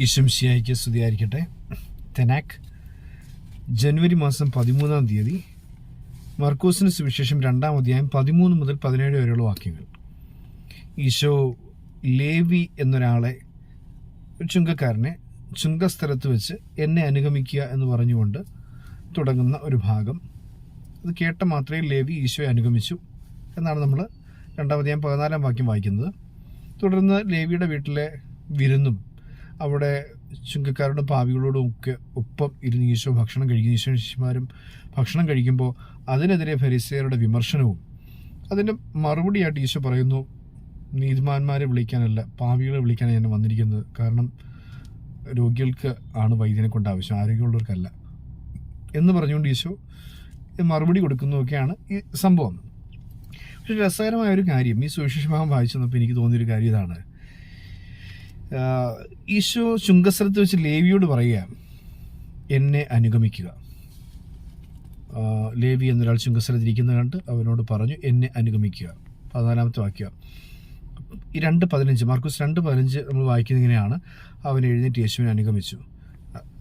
ഈശംശിയായിക്ക് സ്തുതിയായിരിക്കട്ടെ തെനാക്ക് ജനുവരി മാസം പതിമൂന്നാം തീയതി മർക്കോസിന് സുവിശേഷം രണ്ടാം അധ്യായം പതിമൂന്ന് മുതൽ പതിനേഴ് വരെയുള്ള വാക്യങ്ങൾ. ഈശോ ലേവി എന്നൊരാളെ ചുങ്കക്കാരനെ ചുങ്കസ്ഥലത്ത് വെച്ച് എന്നെ അനുഗമിക്കുക എന്ന് പറഞ്ഞുകൊണ്ട് തുടങ്ങുന്ന ഒരു ഭാഗം. അത് കേട്ട മാത്രമേ ലേവി ഈശോയെ അനുഗമിച്ചു എന്നാണ് നമ്മൾ രണ്ടാം അധ്യായം പതിനാലാം വാക്യം വായിക്കുന്നത്. തുടർന്ന് ലേവിയുടെ വീട്ടിലെ വിരുന്നും അവിടെ ചുങ്കക്കാരോടും പാവികളോടും ഒക്കെ ഒപ്പം ഇരുന്ന് ഈശോ ഭക്ഷണം കഴിക്കുന്ന ഈശോ ശിഷ്യന്മാരും ഭക്ഷണം കഴിക്കുമ്പോൾ അതിനെതിരെ ഫരിസേയരുടെ വിമർശനവും അതിന്റെ മറുപടിയായിട്ട് ഈശോ പറയുന്നു നീതിമാന്മാരെ വിളിക്കാനല്ല പാവികളെ വിളിക്കാനാണ് ഞാൻ വന്നിരിക്കുന്നത്. കാരണം രോഗികൾക്ക് ആണ് വൈദ്യനെ കൊണ്ട് ആവശ്യം ആരോഗ്യമുള്ളവർക്കല്ല. എന്ന് പറഞ്ഞുകൊണ്ട് ഈശോ മറുപടി കൊടുക്കുന്നതൊക്കെയാണ് ഈ സംഭവം. പക്ഷെ രസകരമായ ഒരു കാര്യം ഈ സുവിശേഷഭാഗം വായിച്ചു വന്നപ്പോൾ എനിക്ക് തോന്നിയൊരു കാര്യം ഇതാണ്. ഈശോ ശുങ്കസ്ഥലത്ത് വെച്ച് ലേവിയോട് പറയുക എന്നെ അനുഗമിക്കുക. ലേവി എന്നൊരാൾ ചുങ്കസ്ഥലത്ത് ഇരിക്കുന്ന കണ്ട് അവനോട് പറഞ്ഞു എന്നെ അനുഗമിക്കുക. പതിനാലാമത്തെ വാക്യം. ഈ രണ്ട് പതിനഞ്ച് മാർക്കോസ് രണ്ട് പതിനഞ്ച് നമ്മൾ വായിക്കുന്നത് ഇങ്ങനെയാണ്. അവൻ എഴുന്നേറ്റ് യേശുവിനെ അനുഗമിച്ചു.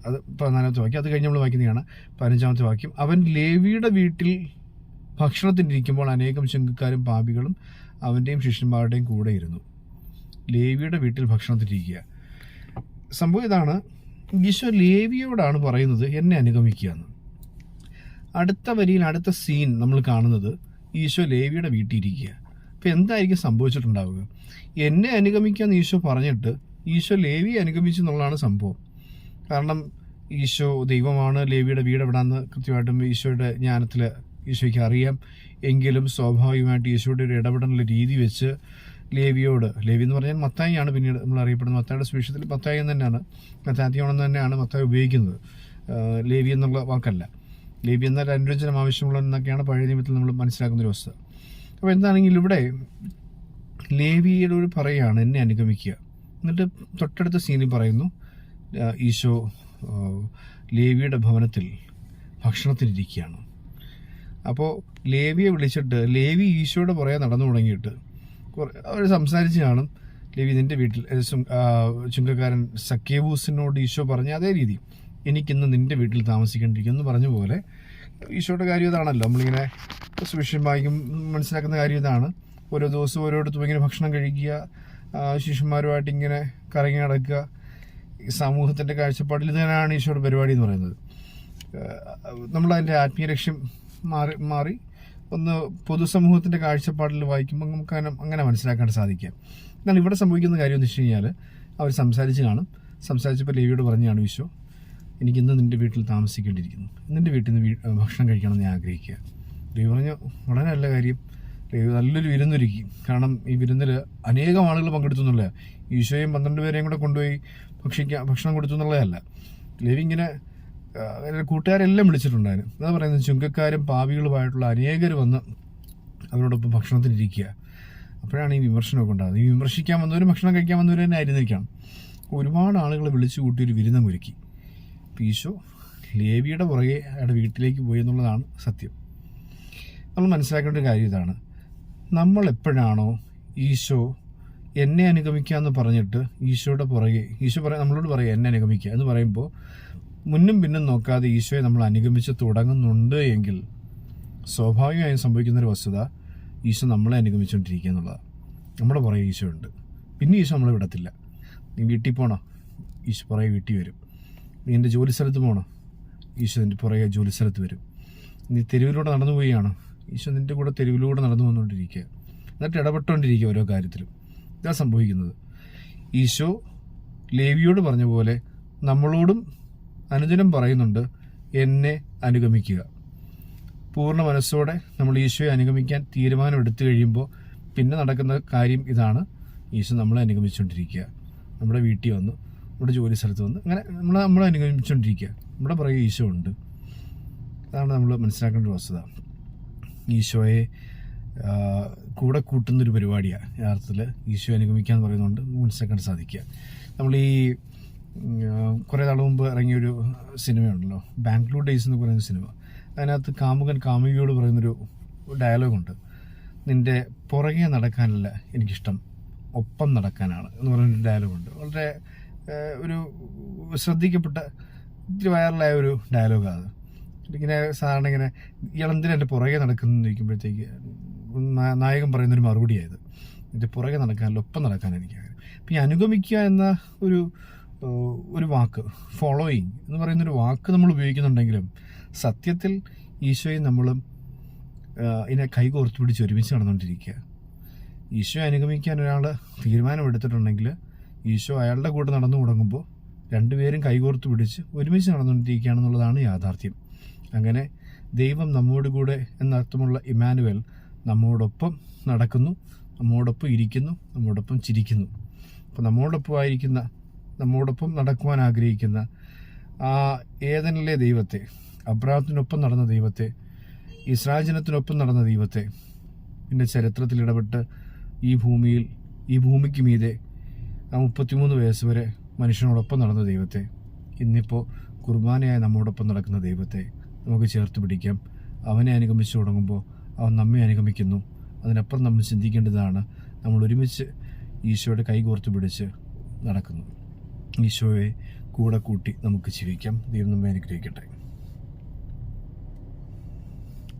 അത് പതിനാലാമത്തെ വാക്യം. അത് കഴിഞ്ഞ് നമ്മൾ വായിക്കുന്നതാണ് പതിനഞ്ചാമത്തെ വാക്യം. അവൻ ലേവിയുടെ വീട്ടിൽ ഭക്ഷണത്തിനിരിക്കുമ്പോൾ അനേകം ശുങ്കക്കാരും പാപികളും അവന്റെയും ശിഷ്യന്മാരുടെയും കൂടെ ഇരുന്നു. ലേവിയുടെ വീട്ടിൽ ഭക്ഷണത്തിനിരിക്കുക സംഭവം ഇതാണ്. ഈശോ ലേവിയോടാണ് പറയുന്നത് എന്നെ അനുഗമിക്കുക എന്ന് അടുത്ത വരിയിൽ അടുത്ത സീൻ നമ്മൾ കാണുന്നത് ഈശോ ലേവിയുടെ വീട്ടിൽ ഇരിക്കുക അപ്പോൾ എന്തായിരിക്കും സംഭവിച്ചിട്ടുണ്ടാവുക? എന്നെ അനുഗമിക്കുക എന്ന് ഈശോ പറഞ്ഞിട്ട് ഈശോ ലേവിയെ അനുഗമിച്ചു എന്നുള്ളതാണ് സംഭവം. കാരണം ഈശോ ദൈവമാണ് ലേവിയുടെ വീട് എവിടാന്ന് കൃത്യമായിട്ടും ഈശോയുടെ ജ്ഞാനത്തിൽ ഈശോയ്ക്ക് അറിയാം. എങ്കിലും സ്വാഭാവികമായിട്ട് ഈശോയുടെ ഒരു ഇടപെടലുള്ള രീതി വെച്ച് ലേവിയോട്. ലേവി എന്ന് പറഞ്ഞാൽ മത്തായിയാണ് പിന്നീട് നമ്മൾ അറിയപ്പെടുന്നത്. മത്തായുടെ സുവിശേഷത്തിൽ മത്തായി എന്ന് തന്നെയാണ് മത്താത്തിയോണം തന്നെയാണ് മത്തായി ഉപയോഗിക്കുന്നത്. ലേവി എന്നുള്ള വാക്കല്ല. ലേവി എന്നാൽ അനുരഞ്ജനം ആവശ്യമുള്ള എന്നൊക്കെയാണ് പഴയ നിയമത്തിൽ നമ്മൾ മനസ്സിലാക്കുന്ന ഒരു വസ്തു അപ്പോൾ എന്താണെങ്കിൽ ഇവിടെ ലേവിയുടെ ഒരു പറയുകയാണ് എന്നെ അനുഗമിക്കുക. എന്നിട്ട് തൊട്ടടുത്ത സീനിൽ പറയുന്നു ഈശോ ലേവിയുടെ ഭവനത്തിൽ ഭക്ഷണത്തിനിരിക്കുകയാണ്. അപ്പോൾ ലേവിയെ വിളിച്ചിട്ട് ലേവി ഈശോയുടെ പുറകെ നടന്നു തുടങ്ങിയിട്ട് അവർ സംസാരിച്ച് കാണും. ലിവി വീട്ടിൽ ചുങ്കക്കാരൻ സക്കേബൂസിനോട് ഈശോ പറഞ്ഞ അതേ രീതി. എനിക്കിന്ന് നിന്റെ വീട്ടിൽ താമസിക്കേണ്ടിരിക്കും എന്ന് പറഞ്ഞ പോലെ. ഈശോയുടെ കാര്യം ഇതാണല്ലോ. നമ്മളിങ്ങനെ സുവിശേഷം വായിക്കും മനസ്സിലാക്കുന്ന കാര്യം ഇതാണ്. ഓരോ ദിവസവും ഓരോരുത്തരും ഇങ്ങനെ ഭക്ഷണം കഴിക്കുക ശിഷ്യന്മാരുമായിട്ട് ഇങ്ങനെ കറങ്ങി നടക്കുക. സമൂഹത്തിന്റെ കാഴ്ചപ്പാടിൽ തന്നെയാണ് ഈശോയുടെ പരിപാടി എന്ന് പറയുന്നത്. നമ്മളതിന്റെ ആത്മീയ ലക്ഷ്യം മാറി മാറി ഒന്ന് പൊതുസമൂഹത്തിന്റെ കാഴ്ചപ്പാടിൽ വായിക്കുമ്പോൾ നമുക്ക് അങ്ങനെ മനസ്സിലാക്കാൻ സാധിക്കാം. എന്നാൽ ഇവിടെ സംഭവിക്കുന്ന കാര്യം എന്ന് വെച്ച് കഴിഞ്ഞാൽ അവർ സംസാരിച്ച് കാണും. സംസാരിച്ചപ്പോൾ ലേവിയോട് പറഞ്ഞാണ് എനിക്ക് ഇന്ന് നിന്റെ വീട്ടിൽ താമസിക്കേണ്ടിയിരിക്കുന്നു. നിന്റെ വീട്ടിൽ നിന്ന് ഭക്ഷണം കഴിക്കണമെന്ന് ഞാൻ ആഗ്രഹിക്കുക. ലേവി പറഞ്ഞ വളരെ നല്ല കാര്യം. ലേവി നല്ലൊരു വിരുന്നൊരുക്കി. കാരണം ഈ വിരുന്നിൽ അനേകം ആളുകൾ പങ്കെടുത്തു എന്നുള്ള ഈശോയും പന്ത്രണ്ട് പേരെയും കൂടെ കൊണ്ടുപോയി ഭക്ഷിക്കാൻ ഭക്ഷണം കൊടുത്തു എന്നുള്ളതല്ല. ലേവി ഇങ്ങനെ കൂട്ടുകാരെല്ലാം വിളിച്ചിട്ടുണ്ടായിരുന്നു. എന്താ പറയുന്നത് ചുങ്കക്കാരും പാവികളുമായിട്ടുള്ള അനേകർ വന്ന് അവരോടൊപ്പം ഭക്ഷണത്തിനിരിക്കുക. അപ്പോഴാണ് ഈ വിമർശനമൊക്കെ ഉണ്ടാകുന്നത്. ഈ വിമർശിക്കാൻ വന്നവരും ഭക്ഷണം കഴിക്കാൻ വന്നവരും തന്നെ ആയിരുന്നിരിക്കണം. ഒരുപാട് ആളുകളെ വിളിച്ചു കൂട്ടി ഒരു വിരുന്നം ഒരുക്കി. ഈശോ ലേവിയുടെ പുറകെ അയാളുടെ വീട്ടിലേക്ക് പോയി എന്നുള്ളതാണ് സത്യം. നമ്മൾ മനസ്സിലാക്കേണ്ട ഒരു കാര്യം ഇതാണ്. നമ്മൾ എപ്പോഴാണോ ഈശോ എന്നെ അനുഗമിക്കുക എന്ന് പറഞ്ഞിട്ട് ഈശോയുടെ പുറകെ ഈശോ പറ നമ്മളോട് പറയുക എന്നെ അനുഗമിക്കുക എന്ന് പറയുമ്പോൾ മുന്നും പിന്നും നോക്കാതെ ഈശോയെ നമ്മൾ അനുഗമിച്ച് തുടങ്ങുന്നുണ്ട് എങ്കിൽ സ്വാഭാവികമായും സംഭവിക്കുന്ന ഒരു വസ്തുത ഈശോ നമ്മളെ അനുഗമിച്ചുകൊണ്ടിരിക്കുക എന്നുള്ളതാണ്. നമ്മുടെ പുറകെ ഈശോ ഉണ്ട്. പിന്നെ ഈശോ നമ്മളെ വിടത്തില്ല. നീ വീട്ടിൽ പോണോ? ഈശോ പുറകെ വീട്ടിൽ വരും. നീ എന്റെ ജോലി സ്ഥലത്ത് പോകണോ ഈശോ എന്റെ പുറകെ ജോലി സ്ഥലത്ത് വരും. നീ തെരുവിലൂടെ നടന്നു പോവുകയാണോ? ഈശോ നിന്റെ കൂടെ തെരുവിലൂടെ നടന്നു വന്നുകൊണ്ടിരിക്കുക. എന്നിട്ട് ഇടപെട്ടുകൊണ്ടിരിക്കുക ഓരോ കാര്യത്തിലും. ഇതാണ് സംഭവിക്കുന്നത്. ഈശോ ലേവിയോട് പറഞ്ഞ പോലെ നമ്മളോടും അനുദിനം പറയുന്നുണ്ട് എന്നെ അനുഗമിക്കുക. പൂർണ മനസ്സോടെ നമ്മൾ ഈശോയെ അനുഗമിക്കാൻ തീരുമാനം എടുത്തു കഴിയുമ്പോൾ പിന്നെ നടക്കുന്ന കാര്യം ഇതാണ്. ഈശോ നമ്മളെ അനുഗമിച്ചുകൊണ്ടിരിക്കുക. നമ്മുടെ വീട്ടിൽ വന്ന് നമ്മുടെ ജോലി സ്ഥലത്ത് വന്ന് അങ്ങനെ നമ്മൾ നമ്മളെ അനുഗമിച്ചുകൊണ്ടിരിക്കുക. നമ്മുടെ പുറകെ ഈശോ ഉണ്ട്. അതാണ് നമ്മൾ മനസ്സിലാക്കേണ്ട ഒരു വസ്തുത. ഈശോയെ കൂടെ കൂട്ടുന്നൊരു പരിപാടിയാണ് യഥാർത്ഥത്തിൽ ഈശോ അനുഗമിക്കുക എന്ന് പറയുന്നതുകൊണ്ട് മനസ്സിലാക്കാൻ സാധിക്കുക. നമ്മൾ ഈ കുറേ നാൾ മുമ്പ് ഇറങ്ങിയൊരു സിനിമയുണ്ടല്ലോ. ബാംഗ്ലൂർ ഡേയ്സ് എന്ന് പറയുന്ന സിനിമ. അതിനകത്ത് കാമുകൻ കാമുകിയോട് പറയുന്നൊരു ഡയലോഗുണ്ട്. നിന്റെ പുറകെ നടക്കാനല്ല എനിക്കിഷ്ടം. ഒപ്പം നടക്കാനാണ് എന്ന് പറയുന്നൊരു ഡയലോഗുണ്ട്. വളരെ ഒരു ശ്രദ്ധിക്കപ്പെട്ട ഇത്തിരി വൈറലായ ഒരു ഡയലോഗാണ് അത്. ഇങ്ങനെ സാധാരണ ഇങ്ങനെ ഇളന്തിന് എന്റെ പുറകെ നടക്കുന്നു ചോദിക്കുമ്പോഴത്തേക്ക് നായകൻ പറയുന്നൊരു മറുപടിയായത് എന്റെ പുറകെ നടക്കാനല്ല ഒപ്പം നടക്കാൻ എനിക്ക് അപ്പം ഈ അനുഗമിക്കുക എന്ന ഒരു ഒരു വാക്ക് ഫോളോയിങ് എന്ന് പറയുന്നൊരു വാക്ക് നമ്മൾ ഉപയോഗിക്കുന്നുണ്ടെങ്കിലും സത്യത്തിൽ ഈശോയും നമ്മളും ഇതിനെ കൈകോർത്ത് പിടിച്ച് ഒരുമിച്ച് നടന്നുകൊണ്ടിരിക്കുക. ഈശോ അനുഗമിക്കാൻ ഒരാൾ തീരുമാനമെടുത്തിട്ടുണ്ടെങ്കിൽ ഈശോ അയാളുടെ കൂടെ നടന്നു തുടങ്ങുമ്പോൾ രണ്ടുപേരും കൈകോർത്ത് പിടിച്ച് ഒരുമിച്ച് നടന്നുകൊണ്ടിരിക്കുകയാണെന്നുള്ളതാണ് യാഥാർത്ഥ്യം. അങ്ങനെ ദൈവം നമ്മോട് കൂടെ എന്നർത്ഥമുള്ള ഇമാനുവൽ നമ്മോടൊപ്പം നടക്കുന്നു നമ്മോടൊപ്പം ഇരിക്കുന്നു നമ്മോടൊപ്പം ചിരിക്കുന്നു. അപ്പോൾ നമ്മോടൊപ്പം ആയിരിക്കുന്ന നമ്മോടൊപ്പം നടക്കുവാൻ ആഗ്രഹിക്കുന്ന ആ ഏതനിലെ ദൈവത്തെ അബ്രാഹത്തിനൊപ്പം നടന്ന ദൈവത്തെ ഇസ്രാജനത്തിനൊപ്പം നടന്ന ദൈവത്തെ പിന്നെ ചരിത്രത്തിൽ ഇടപെട്ട് ഈ ഭൂമിയിൽ ഈ ഭൂമിക്ക് മീതെ ആ മുപ്പത്തിമൂന്ന് വയസ്സ് വരെ മനുഷ്യനോടൊപ്പം നടന്ന ദൈവത്തെ ഇന്നിപ്പോൾ കുർബാനയായി നമ്മോടൊപ്പം നടക്കുന്ന ദൈവത്തെ നമുക്ക് ചേർത്ത് പിടിക്കാം. അവനെ അനുഗമിച്ചു തുടങ്ങുമ്പോൾ അവൻ നമ്മെ അനുഗമിക്കുന്നു. അതിനപ്പുറം നമ്മൾ ചിന്തിക്കേണ്ടതാണ് നമ്മൾ ഒരുമിച്ച് ഈശോയുടെ കൈ കോർത്ത് പിടിച്ച് നടക്കുന്നു. ഈശോയെ കൂടെ കൂട്ടി നമുക്ക് ജീവിക്കാം. ദൈവം നമ്മെ അനുഗ്രഹിക്കട്ടെ.